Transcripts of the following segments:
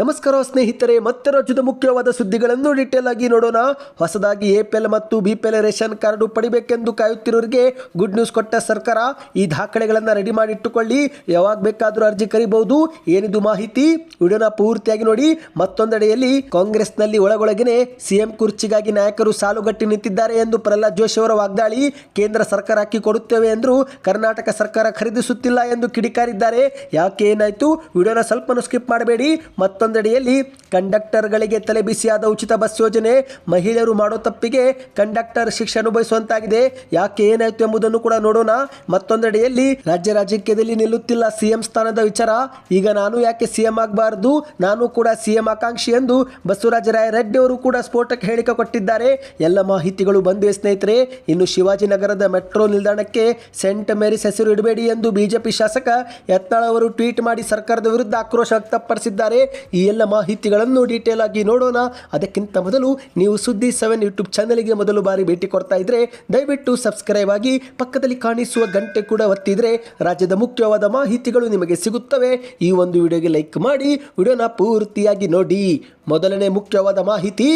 ನಮಸ್ಕಾರ ಸ್ನೇಹಿತರೆ ಮತ್ತೆ ರಾಜ್ಯದ ಮುಖ್ಯವಾದ ಸುದ್ದಿಗಳನ್ನು ಡೀಟೇಲ್ ಆಗಿ ನೋಡೋಣ. ಹೊಸದಾಗಿ ಎಪಿಎಲ್ ಮತ್ತು ಬಿಪಿಎಲ್ ರೇಷನ್ ಕಾರ್ಡು ಪಡಿಬೇಕೆಂದು ಕಾಯುತ್ತಿರೋರಿಗೆ ಗುಡ್ ನ್ಯೂಸ್ ಕೊಟ್ಟ ಸರ್ಕಾರ, ಈ ದಾಖಲೆಗಳನ್ನು ರೆಡಿ ಮಾಡಿಟ್ಟುಕೊಳ್ಳಿ ಯಾವಾಗ ಬೇಕಾದರೂ ಅರ್ಜಿ ಕರಿಬಹುದು. ಏನಿದು ಮಾಹಿತಿ? ವಿಡಿಯೋನ ಪೂರ್ತಿಯಾಗಿ ನೋಡಿ. ಮತ್ತೊಂದೆಡೆಯಲ್ಲಿ ಕಾಂಗ್ರೆಸ್ನಲ್ಲಿ ಒಳಗೊಳಗಿನೇ ಸಿಎಂ ಕುರ್ಚಿಗಾಗಿ ನಾಯಕರು ಸಾಲುಗಟ್ಟಿ ನಿಂತಿದ್ದಾರೆ ಎಂದು ಪ್ರಹ್ಲಾದ್ ಜೋಶಿ ಅವರ ವಾಗ್ದಾಳಿ. ಕೇಂದ್ರ ಸರ್ಕಾರ ಅಕ್ಕಿ ಕೊಡುತ್ತೇವೆ ಎಂದರೂ ಕರ್ನಾಟಕ ಸರ್ಕಾರ ಖರೀದಿಸುತ್ತಿಲ್ಲ ಎಂದು ಕಿಡಿಕಾರಿದ್ದಾರೆ. ಯಾಕೆ ಏನಾಯ್ತು? ವಿಡಿಯೋನ ಸ್ವಲ್ಪನೂ ಸ್ಕಿಪ್ ಮಾಡಬೇಡಿ. ಮತ್ತೊಂದೆಡೆಯಲ್ಲಿ ಕಂಡಕ್ಟರ್ಗಳಿಗೆ ತಲೆಬಿಸಿಯಾದ ಉಚಿತ ಬಸ್ ಯೋಜನೆ ಮಹಿಳೆಯರು ಮಾಡೋ ತಪ್ಪಿಗೆ ಕಂಡಕ್ಟರ್ ಶಿಕ್ಷೆ ಅನುಭವಿಸುವಂತಾಗಿದೆ. ಯಾಕೆ ಏನಾಯ್ತು ಎಂಬುದನ್ನು ಕೂಡ ನೋಡೋಣ. ಮತ್ತೊಂದೆಡೆಯಲ್ಲಿ ರಾಜ್ಯ ರಾಜಕೀಯದಲ್ಲಿ ನಿಲ್ಲುತ್ತಿಲ್ಲ ಸಿಎಂ ಸ್ಥಾನದ ವಿಚಾರ. ಈಗ ನಾನು ಯಾಕೆ ಸಿಎಂ ಆಗಬಾರದು? ನಾನು ಕೂಡ ಸಿಎಂ ಆಕಾಂಕ್ಷಿ ಎಂದು ಬಸವರಾಜ ರಾಯ ರೆಡ್ಡಿ ಅವರು ಕೂಡ ಸ್ಫೋಟಕ್ಕೆ ಹೇಳಿಕೆ ಕೊಟ್ಟಿದ್ದಾರೆ. ಎಲ್ಲ ಮಾಹಿತಿಗಳು ಬಂದಿವೆ ಸ್ನೇಹಿತರೆ. ಇನ್ನು ಶಿವಾಜಿನಗರದ ಮೆಟ್ರೋ ನಿಲ್ದಾಣಕ್ಕೆ ಸೆಂಟ್ ಮೇರಿಸ್ ಹೆಸರು ಇಡಬೇಡಿ ಎಂದು ಬಿಜೆಪಿ ಶಾಸಕ ಯತ್ನಾಳ್ ಅವರು ಟ್ವೀಟ್ ಮಾಡಿ ಸರ್ಕಾರದ ವಿರುದ್ಧ ಆಕ್ರೋಶ ವ್ಯಕ್ತಪಡಿಸಿದ್ದಾರೆ. ಈ ಎಲ್ಲ ಮಾಹಿತಿಗಳನ್ನು ಡೀಟೇಲ್ ಆಗಿ ನೋಡೋಣ. ಅದಕ್ಕಿಂತ ಮೊದಲು ನೀವು ಸುದ್ದಿ ಸೆವೆನ್ ಯೂಟ್ಯೂಬ್ ಚಾನಲ್ಗೆ ಮೊದಲು ಬಾರಿ ಭೇಟಿ ಕೊಡ್ತಾ ಇದ್ರೆ, ದಯವಿಟ್ಟು ಸಬ್ಸ್ಕ್ರೈಬ್ ಆಗಿ ಪಕ್ಕದಲ್ಲಿ ಕಾಣಿಸುವ ಗಂಟೆ ಕೂಡ ಒತ್ತಿದ್ರೆ ರಾಜ್ಯದ ಮುಖ್ಯವಾದ ಮಾಹಿತಿಗಳು ನಿಮಗೆ ಸಿಗುತ್ತವೆ. ಈ ಒಂದು ವಿಡಿಯೋಗೆ ಲೈಕ್ ಮಾಡಿ, ವಿಡಿಯೋನ ಪೂರ್ತಿಯಾಗಿ ನೋಡಿ. ಮೊದಲನೇ ಮುಖ್ಯವಾದ ಮಾಹಿತಿ.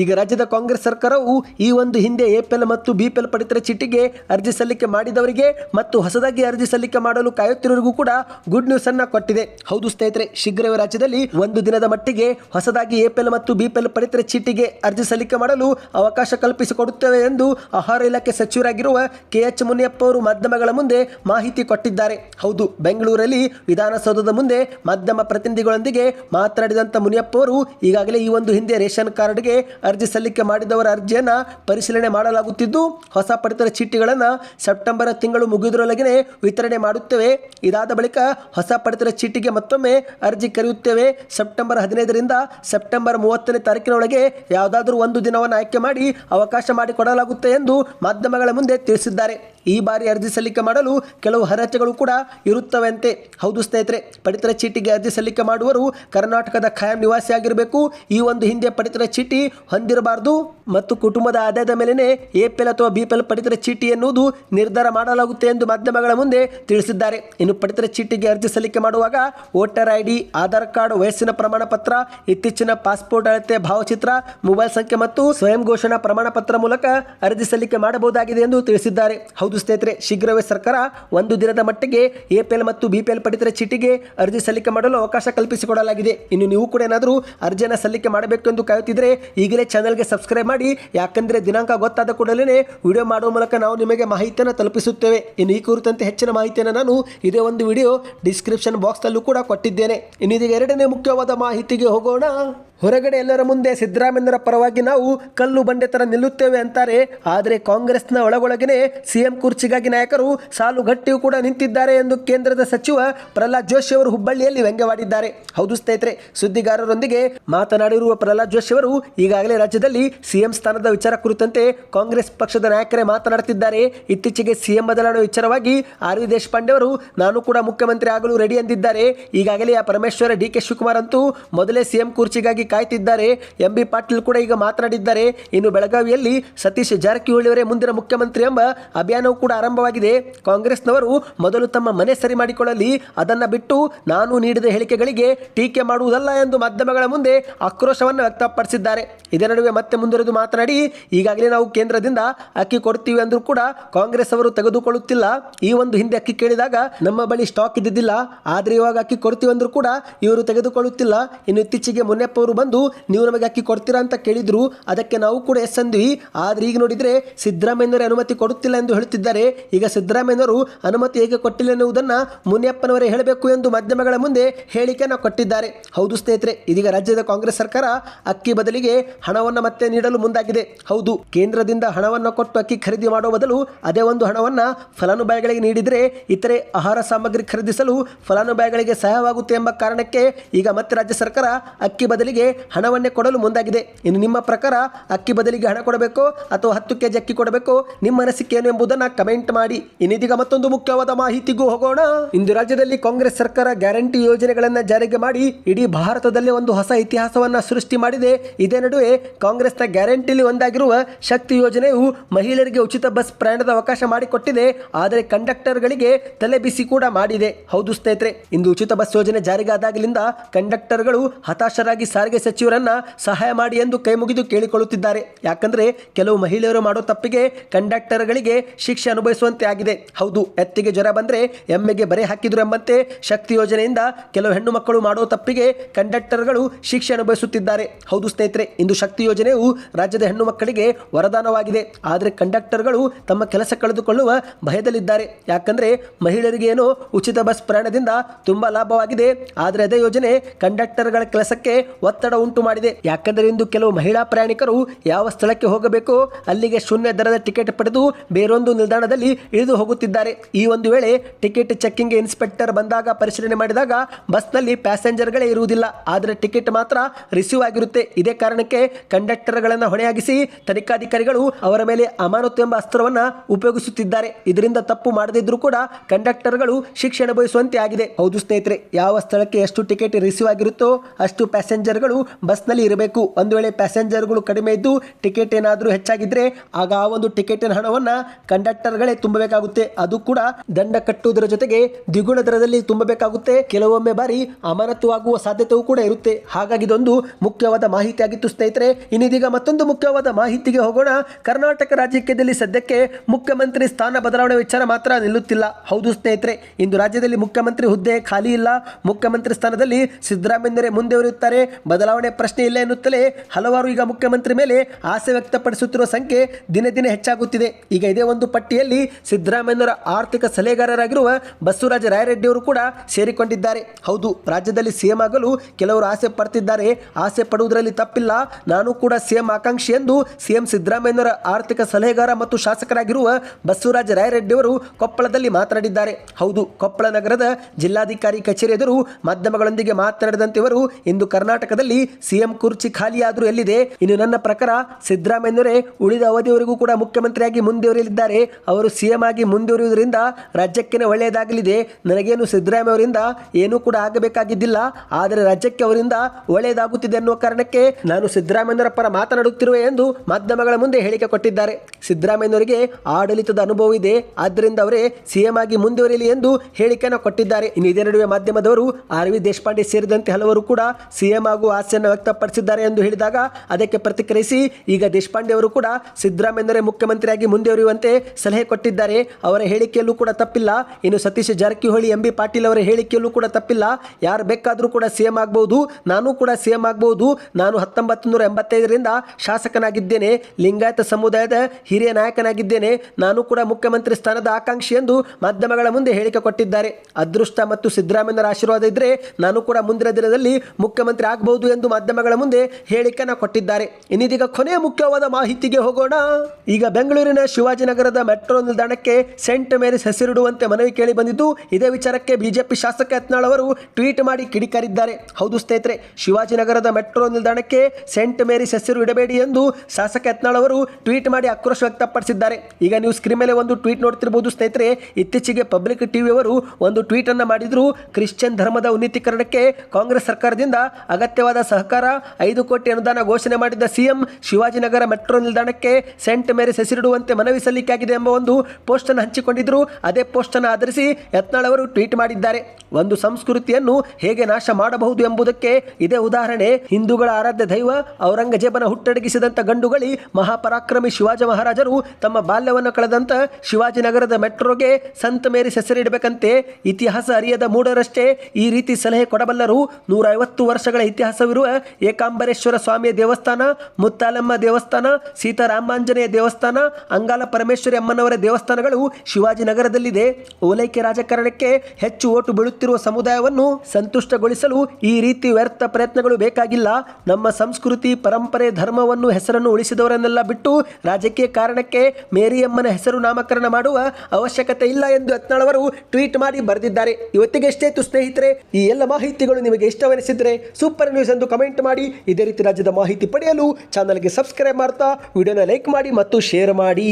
ಈಗ ರಾಜ್ಯದ ಕಾಂಗ್ರೆಸ್ ಸರ್ಕಾರವು ಈ ಒಂದು ಹಿಂದೆ ಎಪಿಎಲ್ ಮತ್ತು ಬಿಪಿಎಲ್ ಪಡಿತರ ಚೀಟಿಗೆ ಅರ್ಜಿ ಸಲ್ಲಿಕೆ ಮಾಡಿದವರಿಗೆ ಮತ್ತು ಹೊಸದಾಗಿ ಅರ್ಜಿ ಸಲ್ಲಿಕೆ ಮಾಡಲು ಕಾಯುತ್ತಿರುವವರಿಗೂ ಕೂಡ ಗುಡ್ ನ್ಯೂಸ್ ಅನ್ನ ಕೊಟ್ಟಿದೆ. ಹೌದು ಸ್ನೇಹಿತರೆ, ಶೀಘ್ರವೇ ರಾಜ್ಯದಲ್ಲಿ ಒಂದು ದಿನದ ಮಟ್ಟಿಗೆ ಹೊಸದಾಗಿ ಎಪಿಎಲ್ ಮತ್ತು ಬಿಪಿಎಲ್ ಪಡಿತರ ಚೀಟಿಗೆ ಅರ್ಜಿ ಸಲ್ಲಿಕೆ ಮಾಡಲು ಅವಕಾಶ ಕಲ್ಪಿಸಿಕೊಡುತ್ತೇವೆ ಎಂದು ಆಹಾರ ಇಲಾಖೆ ಸಚಿವರಾಗಿರುವ ಕೆ ಎಚ್ ಮುನಿಯಪ್ಪ ಅವರು ಮಾಧ್ಯಮಗಳ ಮುಂದೆ ಮಾಹಿತಿ ಕೊಟ್ಟಿದ್ದಾರೆ. ಹೌದು, ಬೆಂಗಳೂರಲ್ಲಿ ವಿಧಾನಸೌಧದ ಮುಂದೆ ಮಾಧ್ಯಮ ಪ್ರತಿನಿಧಿಗಳೊಂದಿಗೆ ಮಾತನಾಡಿದಂಥ ಮುನಿಯಪ್ಪ ಅವರು ಈಗಾಗಲೇ ಈ ಒಂದು ಹಿಂದೆ ರೇಷನ್ ಕಾರ್ಡ್ಗೆ ಅರ್ಜಿ ಸಲ್ಲಿಕೆ ಮಾಡಿದವರ ಅರ್ಜಿಯನ್ನು ಪರಿಶೀಲನೆ ಮಾಡಲಾಗುತ್ತಿದ್ದು, ಹೊಸ ಪಡಿತರ ಚೀಟಿಗಳನ್ನು ಸೆಪ್ಟೆಂಬರ್ ತಿಂಗಳು ಮುಗಿದರೊಳಗೆ ವಿತರಣೆ ಮಾಡುತ್ತೇವೆ. ಇದಾದ ಬಳಿಕ ಹೊಸ ಪಡಿತರ ಚೀಟಿಗೆ ಮತ್ತೊಮ್ಮೆ ಅರ್ಜಿ ಕರೆಯುತ್ತೇವೆ. ಸೆಪ್ಟೆಂಬರ್ ಹದಿನೈದರಿಂದ ಸೆಪ್ಟೆಂಬರ್ ಮೂವತ್ತನೇ ತಾರೀಕಿನೊಳಗೆ ಯಾವುದಾದರೂ ಒಂದು ದಿನವನ್ನು ಆಯ್ಕೆ ಮಾಡಿ ಅವಕಾಶ ಮಾಡಿಕೊಡಲಾಗುತ್ತೆ ಎಂದು ಮಾಧ್ಯಮಗಳ ಮುಂದೆ ತಿಳಿಸಿದ್ದಾರೆ. ಈ ಬಾರಿ ಅರ್ಜಿ ಸಲ್ಲಿಕೆ ಮಾಡಲು ಕೆಲವು ಅರ್ಹತೆಗಳು ಕೂಡ ಇರುತ್ತವೆಂತೆ. ಹೌದು ಸ್ನೇಹಿತರೆ, ಪಡಿತರ ಚೀಟಿಗೆ ಅರ್ಜಿ ಸಲ್ಲಿಕೆ ಮಾಡುವರು ಕರ್ನಾಟಕದ ಖಾಯಂ ನಿವಾಸಿಯಾಗಿರಬೇಕು. ಈ ಒಂದು ಹಿಂದೆ ಪಡಿತರ ಚೀಟಿ ಹೊಂದಿರಬಾರದು. ಮತ್ತು ಕುಟುಂಬದ ಆದಾಯದ ಮೇಲೆನೆ ಎಪಿಎಲ್ ಅಥವಾ ಬಿಪಿಎಲ್ ಪಡಿತರ ಚೀಟಿ ಎನ್ನುವುದು ನಿರ್ಧಾರ ಮಾಡಲಾಗುತ್ತೆ ಎಂದು ಮಾಧ್ಯಮಗಳ ಮುಂದೆ ತಿಳಿಸಿದ್ದಾರೆ. ಇನ್ನು ಪಡಿತರ ಚೀಟಿಗೆ ಅರ್ಜಿ ಸಲ್ಲಿಕೆ ಮಾಡುವಾಗ ವೋಟರ್ ಐಡಿ ಆಧಾರ್ ಕಾರ್ಡ್, ವಯಸ್ಸಿನ ಪ್ರಮಾಣ ಪತ್ರ ಇತ್ತೀಚಿನ ಪಾಸ್ಪೋರ್ಟ್ ಅಳತೆ, ಭಾವಚಿತ್ರ, ಮೊಬೈಲ್ ಸಂಖ್ಯೆ ಮತ್ತು ಸ್ವಯಂ ಘೋಷಣಾ ಪ್ರಮಾಣ ಪತ್ರ ಮೂಲಕ ಅರ್ಜಿ ಸಲ್ಲಿಕೆ ಮಾಡಬಹುದಾಗಿದೆ ಎಂದು ತಿಳಿಸಿದ್ದಾರೆ. ಹೌದು ಸ್ನೇಹಿತರೆ, ಶೀಘ್ರವೇ ಸರ್ಕಾರ ಒಂದು ದಿನದ ಮಟ್ಟಿಗೆ ಎಪಿಎಲ್ ಮತ್ತು ಬಿಪಿಎಲ್ ಪಡಿತರ ಚೀಟಿಗೆ ಅರ್ಜಿ ಸಲ್ಲಿಕೆ ಮಾಡಲು ಅವಕಾಶ ಕಲ್ಪಿಸಿಕೊಡಲಾಗಿದೆ. ಇನ್ನು ನೀವು ಕೂಡ ಏನಾದರೂ ಅರ್ಜಿಯನ್ನು ಸಲ್ಲಿಕೆ ಮಾಡಬೇಕು ಎಂದು ಕಾಯುತ್ತಿದ್ದರೆ ಈಗಲೇ ಚಾನಲ್ಗೆ ಸಬ್ಸ್ಕ್ರೈಬ್ ಮಾಡಿ, ಯಾಕಂದರೆ ದಿನಾಂಕ ಗೊತ್ತಾದ ಕೂಡಲೇ ವಿಡಿಯೋ ಮಾಡುವ ಮೂಲಕ ನಾವು ನಿಮಗೆ ಮಾಹಿತಿಯನ್ನು ತಲುಪಿಸುತ್ತೇವೆ. ಇನ್ನು ಈ ಕುರಿತಂತೆ ಹೆಚ್ಚಿನ ಮಾಹಿತಿಯನ್ನು ನಾನು ಇದೇ ಒಂದು ವಿಡಿಯೋ ಡಿಸ್ಕ್ರಿಪ್ಷನ್ ಬಾಕ್ಸ್ನಲ್ಲೂ ಕೂಡ ಕೊಟ್ಟಿದ್ದೇನೆ. ಇನ್ನು ಇದೀಗ ಎರಡನೇ ಮುಖ್ಯವಾದ ಮಾಹಿತಿಗೆ ಹೋಗೋಣ. ಹೊರಗಡೆ ಎಲ್ಲರ ಮುಂದೆ ಸಿದ್ದರಾಮಯ್ಯರ ಪರವಾಗಿ ನಾವು ಕಲ್ಲು ಬಂಡೆ ತರ ನಿಲ್ಲುತ್ತೇವೆ ಅಂತಾರೆ. ಆದರೆ ಕಾಂಗ್ರೆಸ್ನ ಒಳಗೊಳಗೇನೆ ಸಿಎಂ ಕುರ್ಚಿಗಾಗಿ ನಾಯಕರು ಸಾಲು ಗಟ್ಟಿಯೂ ಕೂಡ ನಿಂತಿದ್ದಾರೆ ಎಂದು ಕೇಂದ್ರದ ಸಚಿವ ಪ್ರಹ್ಲಾದ್ ಜೋಶಿ ಅವರು ಹುಬ್ಬಳ್ಳಿಯಲ್ಲಿ ವ್ಯಂಗ್ಯವಾಡಿದ್ದಾರೆ. ಹೌದು ಸ್ನೇಹಿತರೆ, ಸುದ್ದಿಗಾರರೊಂದಿಗೆ ಮಾತನಾಡಿರುವ ಪ್ರಹ್ಲಾದ್ ಜೋಶಿ ಅವರು ಈಗಾಗಲೇ ರಾಜ್ಯದಲ್ಲಿ ಸಿಎಂ ಸ್ಥಾನದ ವಿಚಾರ ಕುರಿತಂತೆ ಕಾಂಗ್ರೆಸ್ ಪಕ್ಷದ ನಾಯಕರೇ ಮಾತನಾಡುತ್ತಿದ್ದಾರೆ. ಇತ್ತೀಚೆಗೆ ಸಿಎಂ ಬದಲಾವಣೆ ವಿಚಾರವಾಗಿ ಆರ್ ವಿ ದೇಶಪಾಂಡೆ ಅವರು, ನಾನು ಕೂಡ ಮುಖ್ಯಮಂತ್ರಿ ಆಗಲು ರೆಡಿ ಎಂದಿದ್ದಾರೆ ಈಗಾಗಲೇ ಆ ಪರಮೇಶ್ವರ ಡಿ ಕೆ ಶಿವಕುಮಾರ್ ಅಂತೂ ಮೊದಲೇ ಸಿಎಂ ಕುರ್ಚಿಗಾಗಿ ಕಾಯ್ತಿದ್ದಾರೆ. ಎಂ ಬಿ ಪಾಟೀಲ್ ಕೂಡ ಈಗ ಮಾತನಾಡಿದ್ದಾರೆ. ಇನ್ನು ಬೆಳಗಾವಿಯಲ್ಲಿ ಸತೀಶ್ ಜಾರಕಿಹೊಳಿ ಅವರೇ ಮುಂದಿನ ಮುಖ್ಯಮಂತ್ರಿ ಎಂಬ ಅಭಿಯಾನವೂ ಕೂಡ ಆರಂಭವಾಗಿದೆ. ಕಾಂಗ್ರೆಸ್ನವರು ಮೊದಲು ತಮ್ಮ ಮನೆ ಸರಿ ಮಾಡಿಕೊಳ್ಳಲಿ. ಅದನ್ನ ಬಿಟ್ಟು ನಾನು ನೀಡಿದ ಹೇಳಿಕೆಗಳಿಗೆ ಟೀಕೆ ಮಾಡುವುದಲ್ಲ ಎಂದು ಮಾಧ್ಯಮಗಳ ಮುಂದೆ ಆಕ್ರೋಶವನ್ನು ವ್ಯಕ್ತಪಡಿಸಿದ್ದಾರೆ. ಇದೇ ನಡುವೆ ಮತ್ತೆ ಮುಂದುವರೆದು ಮಾತನಾಡಿ, ಈಗಾಗಲೇ ನಾವು ಕೇಂದ್ರದಿಂದ ಅಕ್ಕಿ ಕೊಡ್ತೀವಿ ಅಂದರೂ ಕೂಡ ಕಾಂಗ್ರೆಸ್ ಅವರು ತೆಗೆದುಕೊಳ್ಳುತ್ತಿಲ್ಲ. ಈ ಒಂದು ಹಿಂದೆ ಅಕ್ಕಿ ಕೇಳಿದಾಗ ನಮ್ಮ ಬಳಿ ಸ್ಟಾಕ್ ಇದ್ದಿದ್ದಿಲ್ಲ. ಆದರೆ ಇವಾಗ ಅಕ್ಕಿ ಕೊಡ್ತೀವಿ ಅಂದರೂ ಕೂಡ ಇವರು ತೆಗೆದುಕೊಳ್ಳುತ್ತಿಲ್ಲ. ಇನ್ನು ಇತ್ತೀಚೆಗೆ ಮುನ್ನೆಪ್ಪ ಬಂದು ನೀವು ನಮಗೆ ಅಕ್ಕಿ ಕೊಡ್ತೀರಾ ಅಂತ ಕೇಳಿದ್ರು, ಅದಕ್ಕೆ ನಾವು ಕೂಡ ಎಸ್ ಅಂದ್ವಿ ಆದ್ರೆ ಈಗ ನೋಡಿದರೆ ಸಿದ್ದರಾಮಯ್ಯನವರೇ ಅನುಮತಿ ಕೊಡುತ್ತಿಲ್ಲ ಎಂದು ಹೇಳುತ್ತಿದ್ದಾರೆ. ಈಗ ಸಿದ್ದರಾಮಯ್ಯನವರು ಅನುಮತಿ ಹೇಗೆ ಕೊಟ್ಟಿಲ್ಲ ಎನ್ನುವುದನ್ನು ಮುನಿಯಪ್ಪನವರೇ ಹೇಳಬೇಕು ಎಂದು ಮಾಧ್ಯಮಗಳ ಮುಂದೆ ಹೇಳಿಕೆಯನ್ನು ಕೊಟ್ಟಿದ್ದಾರೆ. ಹೌದು ಸ್ನೇಹಿತರೆ, ಇದೀಗ ರಾಜ್ಯದ ಕಾಂಗ್ರೆಸ್ ಸರ್ಕಾರ ಅಕ್ಕಿ ಬದಲಿಗೆ ಹಣವನ್ನು ಮತ್ತೆ ನೀಡಲು ಮುಂದಾಗಿದೆ. ಹೌದು, ಕೇಂದ್ರದಿಂದ ಹಣವನ್ನು ಕೊಟ್ಟು ಅಕ್ಕಿ ಖರೀದಿ ಮಾಡುವ ಬದಲು ಅದೇ ಒಂದು ಹಣವನ್ನು ಫಲಾನುಭವಿಗಳಿಗೆ ನೀಡಿದರೆ ಇತರೆ ಆಹಾರ ಸಾಮಗ್ರಿ ಖರೀದಿಸಲು ಫಲಾನುಭವಿಗಳಿಗೆ ಸಹಾಯವಾಗುತ್ತೆ ಎಂಬ ಕಾರಣಕ್ಕೆ ಈಗ ಮತ್ತೆ ರಾಜ್ಯ ಸರ್ಕಾರ ಅಕ್ಕಿ ಬದಲಿಗೆ ಮಹಿಳೆಯರಿಗೆ ಹಣವನ್ನೇ ಕೊಡಲು ಮುಂದಾಗಿದೆ. ಇನ್ನು ನಿಮ್ಮ ಪ್ರಕಾರ ಅಕ್ಕಿ ಬದಲಿಗೆ ಹಣ ಕೊಡಬೇಕು ಅಥವಾ ಹತ್ತು ಕೆಜಿ ಅಕ್ಕಿ ಕೊಡಬೇಕು? ನಿಮ್ಮ ಮನಸ್ಸಿಕೇನು ಏನು ಎಂಬುದನ್ನು ಕಮೆಂಟ್ ಮಾಡಿ. ಇನ್ನಿದೀಗ ಮತ್ತೊಂದು ಮುಖ್ಯವಾದ ಮಾಹಿತಿಗೂ ಹೋಗೋಣ. ಇಂದು ರಾಜ್ಯದಲ್ಲಿ ಕಾಂಗ್ರೆಸ್ ಸರ್ಕಾರ ಗ್ಯಾರಂಟಿ ಯೋಜನೆಗಳನ್ನು ಜಾರಿಗೆ ಮಾಡಿ ಇಡೀ ಭಾರತದಲ್ಲಿ ಒಂದು ಹೊಸ ಇತಿಹಾಸವನ್ನ ಸೃಷ್ಟಿ ಮಾಡಿದೆ. ಇದೇ ನಡುವೆ ಕಾಂಗ್ರೆಸ್ನ ಗ್ಯಾರಂಟಿಲಿ ಒಂದಾಗಿರುವ ಶಕ್ತಿ ಯೋಜನೆಯು ಮಹಿಳೆಯರಿಗೆ ಉಚಿತ ಬಸ್ ಪ್ರಯಾಣದ ಅವಕಾಶ ಮಾಡಿಕೊಟ್ಟಿದೆ. ಆದರೆ ಕಂಡಕ್ಟರ್ಗಳಿಗೆ ತಲೆ ಬಿಸಿ ಕೂಡ ಮಾಡಿದೆ. ಹೌದು ಸ್ನೇಹಿತರೆ, ಇಂದು ಉಚಿತ ಬಸ್ ಯೋಜನೆ ಜಾರಿಗಾದಾಗಲಿಂದ ಕಂಡಕ್ಟರ್ಗಳು ಹತಾಶರಾಗಿ ಸಾರಿಗೆ ಸಚಿವರನ್ನ ಸಹಾಯ ಮಾಡಿ ಎಂದು ಕೈ ಮುಗಿದು ಕೇಳಿಕೊಳ್ಳುತ್ತಿದ್ದಾರೆ. ಯಾಕಂದ್ರೆ ಕೆಲವು ಮಹಿಳೆಯರು ಮಾಡೋ ತಪ್ಪಿಗೆ ಕಂಡಕ್ಟರ್ಗಳಿಗೆ ಶಿಕ್ಷೆ ಅನುಭವಿಸುವಂತೆ ಆಗಿದೆ. ಹೌದು, ಎತ್ತಿಗೆ ಜ್ವರ ಬಂದ್ರೆ ಎಮ್ಮೆಗೆ ಬರೆ ಹಾಕಿದ್ರು ಎಂಬಂತೆ ಶಕ್ತಿ ಯೋಜನೆಯಿಂದ ಕೆಲವು ಹೆಣ್ಣು ಮಕ್ಕಳು ಮಾಡೋ ತಪ್ಪಿಗೆ ಕಂಡಕ್ಟರ್ಗಳು ಶಿಕ್ಷೆ ಅನುಭವಿಸುತ್ತಿದ್ದಾರೆ. ಹೌದು ಸ್ನೇಹಿತರೆ, ಇಂದು ಶಕ್ತಿ ಯೋಜನೆಯು ರಾಜ್ಯದ ಹೆಣ್ಣು ಮಕ್ಕಳಿಗೆ ವರದಾನವಾಗಿದೆ. ಆದರೆ ಕಂಡಕ್ಟರ್ಗಳು ತಮ್ಮ ಕೆಲಸ ಕಳೆದುಕೊಳ್ಳುವ ಭಯದಲ್ಲಿದ್ದಾರೆ. ಯಾಕಂದ್ರೆ ಮಹಿಳೆಯರಿಗೆ ಏನೋ ಉಚಿತ ಬಸ್ ಪ್ರಯಾಣದಿಂದ ತುಂಬಾ ಲಾಭವಾಗಿದೆ. ಆದರೆ ಅದೇ ಯೋಜನೆ ಕಂಡಕ್ಟರ್ಗಳ ಕೆಲಸಕ್ಕೆ ಒತ್ತಡ ಉಂಟು ಮಾಡಿದೆ. ಯಾಕಂದರೆ ಇಂದು ಕೆಲವು ಮಹಿಳಾ ಪ್ರಯಾಣಿಕರು ಯಾವ ಸ್ಥಳಕ್ಕೆ ಹೋಗಬೇಕು ಅಲ್ಲಿಗೆ ಶೂನ್ಯ ದರದ ಟಿಕೆಟ್ ಪಡೆದು ಬೇರೊಂದು ನಿಲ್ದಾಣದಲ್ಲಿ ಇಳಿದು ಹೋಗುತ್ತಿದ್ದಾರೆ. ಈ ಒಂದು ವೇಳೆ ಟಿಕೆಟ್ ಚೆಕ್ಕಿಂಗ್ ಇನ್ಸ್ಪೆಕ್ಟರ್ ಬಂದಾಗ ಪರಿಶೀಲನೆ ಮಾಡಿದಾಗ ಬಸ್ನಲ್ಲಿ ಪ್ಯಾಸೆಂಜರ್ಗಳೇ ಇರುವುದಿಲ್ಲ. ಆದರೆ ಟಿಕೆಟ್ ಮಾತ್ರ ರಿಸೀವ್ ಆಗಿರುತ್ತೆ. ಇದೇ ಕಾರಣಕ್ಕೆ ಕಂಡಕ್ಟರ್ಗಳನ್ನು ಹೊಣೆಯಾಗಿಸಿ ತನಿಖಾಧಿಕಾರಿಗಳು ಅವರ ಮೇಲೆ ಅಮಾನತು ಎಂಬ ಅಸ್ತ್ರವನ್ನ ಉಪಯೋಗಿಸುತ್ತಿದ್ದಾರೆ. ಇದರಿಂದ ತಪ್ಪು ಮಾಡದಿದ್ರೂ ಕೂಡ ಕಂಡಕ್ಟರ್ಗಳು ಶಿಕ್ಷೆ ಅನುಭವಿಸುವಂತೆ ಆಗಿದೆ. ಹೌದು ಸ್ನೇಹಿತರೆ, ಯಾವ ಸ್ಥಳಕ್ಕೆ ಎಷ್ಟು ಟಿಕೆಟ್ ರಿಸೀವ್ ಆಗಿರುತ್ತೋ ಅಷ್ಟು ಪ್ಯಾಸೆಂಜರ್ಗಳು ಬಸ್ನಲ್ಲಿ ಇರಬೇಕು. ಒಂದು ವೇಳೆ ಪ್ಯಾಸೆಂಜರ್ಗಳು ಕಡಿಮೆ ಇದ್ದು ಟಿಕೆಟ್ ಏನಾದರೂ ಹೆಚ್ಚಾಗಿದ್ರೆ ಆಗ ಆ ಒಂದು ಟಿಕೆಟಿನ ಹಣವನ್ನು ಕಂಡಕ್ಟರ್ಗಳೇ ತುಂಬಬೇಕಾಗುತ್ತೆ. ಅದು ಕೂಡ ದಂಡ ಕಟ್ಟುವುದರ ಜೊತೆಗೆ ದ್ವಿಗುಣ ದರದಲ್ಲಿ ತುಂಬಬೇಕಾಗುತ್ತೆ. ಕೆಲವೊಮ್ಮೆ ಬಾರಿ ಅಮಾನತು ಆಗುವ ಸಾಧ್ಯತೆಯೂ ಕೂಡ ಇರುತ್ತೆ. ಹಾಗಾಗಿ ಇದೊಂದು ಮುಖ್ಯವಾದ ಮಾಹಿತಿ ಆಗಿತ್ತು ಸ್ನೇಹಿತರೆ. ಇನ್ನಿದೀಗ ಮತ್ತೊಂದು ಮುಖ್ಯವಾದ ಮಾಹಿತಿಗೆ ಹೋಗೋಣ. ಕರ್ನಾಟಕ ರಾಜಕೀಯದಲ್ಲಿ ಸದ್ಯಕ್ಕೆ ಮುಖ್ಯಮಂತ್ರಿ ಸ್ಥಾನ ಬದಲಾವಣೆ ವಿಚಾರ ಮಾತ್ರ ನಿಲ್ಲುತ್ತಿಲ್ಲ. ಹೌದು ಸ್ನೇಹಿತರೆ, ಇಂದು ರಾಜ್ಯದಲ್ಲಿ ಮುಖ್ಯಮಂತ್ರಿ ಹುದ್ದೆ ಖಾಲಿ ಇಲ್ಲ. ಮುಖ್ಯಮಂತ್ರಿ ಸ್ಥಾನದಲ್ಲಿ ಸಿದ್ದರಾಮಯ್ಯರೇ ಮುಂದೆವರಿಯುತ್ತಾರೆ ಬದಲಾವಣೆ ಪ್ರಶ್ನೆ ಇಲ್ಲ ಎನ್ನುತ್ತಲೇ ಹಲವಾರು ಈಗ ಮುಖ್ಯಮಂತ್ರಿ ಮೇಲೆ ಆಸೆ ವ್ಯಕ್ತಪಡಿಸುತ್ತಿರುವ ಸಂಖ್ಯೆ ದಿನೇ ದಿನೇ ಹೆಚ್ಚಾಗುತ್ತಿದೆ. ಈಗ ಇದೇ ಒಂದು ಪಟ್ಟಿಯಲ್ಲಿ ಸಿದ್ದರಾಮಯ್ಯನವರ ಆರ್ಥಿಕ ಸಲಹೆಗಾರರಾಗಿರುವ ಬಸವರಾಜ ರಾಯರೆಡ್ಡಿ ಅವರು ಕೂಡ ಸೇರಿಕೊಂಡಿದ್ದಾರೆ. ಹೌದು, ರಾಜ್ಯದಲ್ಲಿ ಸಿಎಂ ಆಗಲು ಕೆಲವರು ಆಸೆ ಪಡ್ತಿದ್ದಾರೆ. ಆಸೆ ಪಡುವುದರಲ್ಲಿ ತಪ್ಪಿಲ್ಲ. ನಾನು ಕೂಡ ಸಿಎಂ ಆಕಾಂಕ್ಷಿ ಎಂದು ಸಿಎಂ ಸಿದ್ದರಾಮಯ್ಯನವರ ಆರ್ಥಿಕ ಸಲಹೆಗಾರ ಮತ್ತು ಶಾಸಕರಾಗಿರುವ ಬಸವರಾಜ ರಾಯರೆಡ್ಡಿ ಅವರು ಕೊಪ್ಪಳದಲ್ಲಿ ಮಾತನಾಡಿದ್ದಾರೆ. ಹೌದು, ಕೊಪ್ಪಳ ನಗರದ ಜಿಲ್ಲಾಧಿಕಾರಿ ಕಚೇರಿ ಎದುರು ಮಾಧ್ಯಮಗಳೊಂದಿಗೆ ಮಾತನಾಡಿದಂತೆ ಇಂದು ಕರ್ನಾಟಕದಲ್ಲಿ ಸಿಎಂ ಕುರ್ಚಿ ಖಾಲಿಯಾದರೂ ಎಲ್ಲಿದೆ? ಇನ್ನು ನನ್ನ ಪ್ರಕಾರ ಸಿದ್ದರಾಮಯ್ಯರೇ ಉಳಿದ ಅವಧಿಯವರೆಗೂ ಕೂಡ ಮುಖ್ಯಮಂತ್ರಿಯಾಗಿ ಮುಂದುವರಿಯಲಿದ್ದಾರೆ. ಅವರು ಸಿಎಂ ಆಗಿ ಮುಂದುವರಿಯುವುದರಿಂದ ರಾಜ್ಯಕ್ಕೆ ಒಳ್ಳೆಯದಾಗಲಿದೆ. ನನಗೇನು ಸಿದ್ದರಾಮಯ್ಯ ಅವರಿಂದ ಏನೂ ಕೂಡ ಆಗಬೇಕಾಗಿದ್ದಿಲ್ಲ. ಆದರೆ ರಾಜ್ಯಕ್ಕೆ ಅವರಿಂದ ಒಳ್ಳೆಯದಾಗುತ್ತಿದೆ ಅನ್ನುವ ಕಾರಣಕ್ಕೆ ನಾನು ಸಿದ್ದರಾಮಯ್ಯರ ಪರ ಮಾತನಾಡುತ್ತಿರುವೆ ಎಂದು ಮಾಧ್ಯಮಗಳ ಮುಂದೆ ಹೇಳಿಕೆ ಕೊಟ್ಟಿದ್ದಾರೆ. ಸಿದ್ದರಾಮಯ್ಯನವರಿಗೆ ಆಡಳಿತದ ಅನುಭವ ಇದೆ. ಆದ್ದರಿಂದ ಅವರೇ ಸಿಎಂ ಆಗಿ ಮುಂದುವರಿಯಲಿ ಎಂದು ಹೇಳಿಕೆಯನ್ನು ಕೊಟ್ಟಿದ್ದಾರೆ. ಇನ್ನು ಇದೇ ನಡುವೆ ಮಾಧ್ಯಮದವರು ಆರ್ ವಿ ದೇಶಪಾಂಡೆ ಸೇರಿದಂತೆ ಹಲವರು ಕೂಡ ಸಿಎಂ ಆಗುವ ಆಸೆಯನ್ನು ವ್ಯಕ್ತಪಡಿಸಿದ್ದಾರೆ ಎಂದು ಹೇಳಿದಾಗ ಅದಕ್ಕೆ ಪ್ರತಿಕ್ರಿಯಿಸಿ, ಈಗ ದೇಶಪಾಂಡೆ ಅವರು ಕೂಡ ಸಿದ್ದರಾಮಯ್ಯರೇ ಮುಖ್ಯಮಂತ್ರಿಯಾಗಿ ಮುಂದುವರಿಯುವಂತೆ ಸಲಹೆ ಕೊಟ್ಟಿದ್ದಾರೆ. ಅವರ ಹೇಳಿಕೆಯಲ್ಲೂ ಕೂಡ ತಪ್ಪಿಲ್ಲ. ಇನ್ನು ಸತೀಶ್ ಜಾರಕಿಹೊಳಿ, ಎಂ ಬಿ ಪಾಟೀಲ್ ಅವರ ಹೇಳಿಕೆಯಲ್ಲೂ ಕೂಡ ತಪ್ಪಿಲ್ಲ. ಯಾರು ಬೇಕಾದರೂ ಕೂಡ ಸಿಎಂ ಆಗಬಹುದು ನಾನು ಕೂಡ ಸಿಎಂ ಆಗಬಹುದು ನಾನು ಹತ್ತೊಂಬತ್ತು ನೂರ ಎಂಬತ್ತೈದರಿಂದ ಶಾಸಕನಾಗಿದ್ದೇನೆ. ಲಿಂಗಾಯತ ಸಮುದಾಯದ ಹಿರಿಯ ನಾಯಕನಾಗಿದ್ದೇನೆ. ನಾನು ಕೂಡ ಮುಖ್ಯಮಂತ್ರಿ ಸ್ಥಾನದ ಆಕಾಂಕ್ಷಿ ಎಂದು ಮಾಧ್ಯಮಗಳ ಮುಂದೆ ಹೇಳಿಕೆ ಕೊಟ್ಟಿದ್ದಾರೆ. ಅದೃಷ್ಟ ಮತ್ತು ಸಿದ್ದರಾಮಯ್ಯರ ಆಶೀರ್ವಾದ ಇದ್ರೆ ನಾನು ಕೂಡ ಮುಂದಿನ ದಿನದಲ್ಲಿ ಮುಖ್ಯಮಂತ್ರಿ ಆಗಬಹುದು ಎಂದು ಮಾಧ್ಯಮಗಳ ಮುಂದೆ ಹೇಳಿಕೆಯನ್ನು ಕೊಟ್ಟಿದ್ದಾರೆ. ಇನ್ನಿದೀಗ ಕೊನೆಯ ಮುಖ್ಯವಾದ ಮಾಹಿತಿಗೆ ಹೋಗೋಣ. ಈಗ ಬೆಂಗಳೂರಿನ ಶಿವಾಜಿನಗರದ ಮೆಟ್ರೋ ನಿಲ್ದಾಣಕ್ಕೆ ಸೆಂಟ್ ಮೇರಿಸ್ ಹೆಸರಿಡುವಂತೆ ಮನವಿ ಕೇಳಿ ಬಂದಿದ್ದು, ಇದೇ ವಿಚಾರಕ್ಕೆ ಬಿಜೆಪಿ ಶಾಸಕ ಯತ್ನಾಳ್ ಅವರು ಟ್ವೀಟ್ ಮಾಡಿ ಕಿಡಿಕಾರಿದ್ದಾರೆ. ಹೌದು ಸ್ನೇಹಿತರೆ ಶಿವಾಜಿನಗರದ ಮೆಟ್ರೋ ನಿಲ್ದಾಣಕ್ಕೆ ಸೆಂಟ್ ಮೇರಿಸ್ ಹೆಸರು ಇಡಬೇಡಿ ಎಂದು ಶಾಸಕ ಯತ್ನಾಳ್ ಅವರು ಟ್ವೀಟ್ ಮಾಡಿ ಆಕ್ರೋಶ ವ್ಯಕ್ತಪಡಿಸಿದ್ದಾರೆ. ಈಗ ನೀವು ಸ್ಕ್ರೀನ್ ಮೇಲೆ ಒಂದು ಟ್ವೀಟ್ ನೋಡ್ತಿರಬಹುದು ಸ್ನೇಹಿತರೆ. ಇತ್ತೀಚೆಗೆ ಪಬ್ಲಿಕ್ ಟಿವಿ ಅವರು ಒಂದು ಟ್ವೀಟ್ ಅನ್ನು ಮಾಡಿದ್ರು, ಕ್ರಿಶ್ಚಿಯನ್ ಧರ್ಮದ ಉನ್ನತೀಕರಣಕ್ಕೆ ಕಾಂಗ್ರೆಸ್ ಸರ್ಕಾರದಿಂದ ಅಗತ್ಯವಾದ ಸಹಕಾರ, ಐದು ಕೋಟಿ ಅನುದಾನ ಘೋಷಣೆ ಮಾಡಿದ್ದ ಸಿಎಂ ಶಿವಾಜಿನಗರ ಮೆಟ್ರೋ ನಿಲ್ದಾಣಕ್ಕೆ ಸೆಂಟ್ ಮೇರಿ ಹೆಸರಿಡುವಂತೆ ಮನವಿ ಸಲ್ಲಿಕೆಯಾಗಿದೆ ಎಂಬ ಒಂದು ಪೋಸ್ಟ್ ಅನ್ನು ಹಂಚಿಕೊಂಡಿದ್ದರು ಅದೇ ಪೋಸ್ಟ್ ಅನ್ನು ಆಧರಿಸಿ ಯತ್ನಾಳ್ ಅವರು ಟ್ವೀಟ್ ಮಾಡಿದ್ದಾರೆ. ಒಂದು ಸಂಸ್ಕೃತಿಯನ್ನು ಹೇಗೆ ನಾಶ ಮಾಡಬಹುದು ಎಂಬುದಕ್ಕೆ ಇದೇ ಉದಾಹರಣೆ. ಹಿಂದೂಗಳ ಆರಾಧ್ಯ ದೈವ ಔರಂಗಜೇಬನ ಹುಟ್ಟಡಗಿಸಿದಂತ ಗಂಡುಗಳಿ ಮಹಾಪರಾಕ್ರಮಿ ಶಿವಾಜಿ ಮಹಾರಾಜರು ತಮ್ಮ ಬಾಲ್ಯವನ್ನು ಕಳೆದಂತ ಶಿವಾಜಿನಗರದ ಮೆಟ್ರೋಗೆ ಸಂತ ಮೇರಿ ಹೆಸರಿಡಬೇಕಂತೆ ಇತಿಹಾಸ ಅರಿಯದ ಮೂಡರಷ್ಟೇ ಈ ರೀತಿ ಸಲಹೆ ಕೊಡಬಲ್ಲರು ನೂರ ಐವತ್ತು ವರ್ಷಗಳ ಇತಿಹಾಸವಿರುವ ಏಕಾಂಬರೇಶ್ವರ ಸ್ವಾಮಿಯ ದೇವಸ್ಥಾನ, ಮುತ್ತಾಲಮ್ಮ ದೇವಸ್ಥಾನ, ಸೀತಾರಾಮಾಂಜನೇಯ ದೇವಸ್ಥಾನ, ಅಂಗಾಲ ಪರಮೇಶ್ವರಿ ಅಮ್ಮನವರ ದೇವಸ್ಥಾನಗಳು ಶಿವಾಜಿನಗರದಲ್ಲಿದೆ ಓಲೈಕೆ ರಾಜಕಾರಣಕ್ಕೆ ಹೆಚ್ಚು ಓಟು ಬೀಳುತ್ತಿರುವ ಸಮುದಾಯವನ್ನು ಸಂತುಷ್ಟಗೊಳಿಸಲು ಈ ರೀತಿ ವ್ಯರ್ಥ ಪ್ರಯತ್ನಗಳು ಬೇಕಾಗಿಲ್ಲ. ನಮ್ಮ ಸಂಸ್ಕೃತಿ, ಪರಂಪರೆ, ಧರ್ಮವನ್ನು ಹೆಸರನ್ನು ಉಳಿಸಿದವರನ್ನೆಲ್ಲ ಬಿಟ್ಟು ರಾಜಕೀಯ ಕಾರಣಕ್ಕೆ ಮೇರಿಯಮ್ಮನ ಹೆಸರು ನಾಮಕರಣ ಮಾಡುವ ಅವಶ್ಯಕತೆ ಇಲ್ಲ ಎಂದು ಯತ್ನಾಳವರು ಟ್ವೀಟ್ ಮಾಡಿ ಬರೆದಿದ್ದಾರೆ. ಇವತ್ತಿಗೆ ಎಷ್ಟೇ ಸ್ನೇಹಿತರೆ, ಈ ಎಲ್ಲ ಮಾಹಿತಿಗಳು ನಿಮಗೆ ಇಷ್ಟವೆನಿಸಿದರೆ ಸೂಪರ್ ನ್ಯೂಸ್ ಎಂದು ಕಮೆಂಟ್ ಮಾಡಿ. ಇದೇ ರೀತಿ ರಾಜ್ಯದ ಮಾಹಿತಿ ಪಡೆಯಲು ಚಾನಲ್ಗೆ ಸಬ್ಸ್ಕ್ರೈಬ್ ಮಾಡ್ತಾ, ವಿಡಿಯೋನ ಲೈಕ್ ಮಾಡಿ ಮತ್ತು ಶೇರ್ ಮಾಡಿ.